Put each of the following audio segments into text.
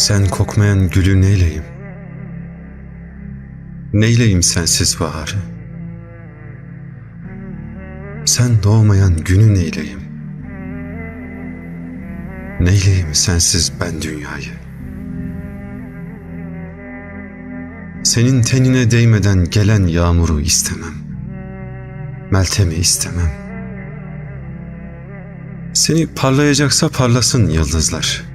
Sen kokmayan gülü neyleyim? Neyleyim sensiz baharı? Sen doğmayan günü neyleyim? Neyleyim sensiz ben dünyayı? Senin tenine değmeden gelen yağmuru istemem. Meltemi istemem. Seni parlayacaksa parlasın yıldızlar.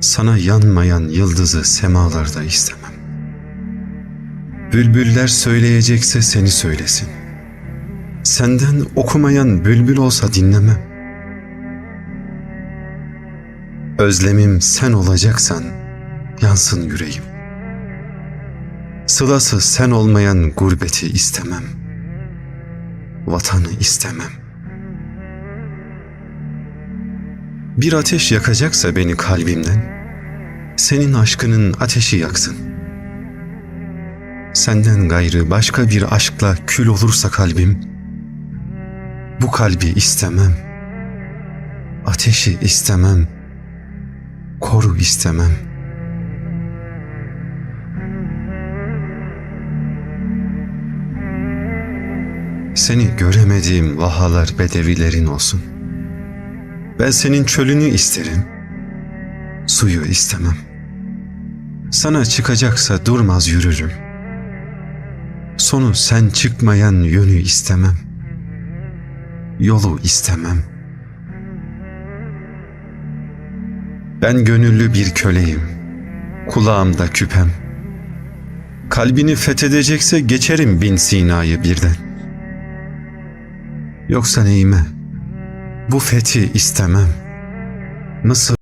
Sana yanmayan yıldızı semalarda istemem. Bülbüller söyleyecekse seni söylesin. Senden okumayan bülbül olsa dinlemem. Özlemim sen olacaksan yansın yüreğim. Sılası sen olmayan gurbeti istemem. Vatanı istemem. Bir ateş yakacaksa beni kalbimden, senin aşkının ateşi yaksın. Senden gayrı başka bir aşkla kül olursa kalbim, bu kalbi istemem. Ateşi istemem. Koru istemem. Seni göremediğim vahalar bedevilerin olsun. Ben senin çölünü isterim. Suyu istemem. Sana çıkacaksa durmaz yürürüm. Sonu sen çıkmayan yönü istemem. Yolu istemem. Ben gönüllü bir köleyim. Kulağımda küpem. Kalbini fethedecekse geçerim bin Sina'yı birden. Yoksa neyime? Bu fethi istemem. Mısır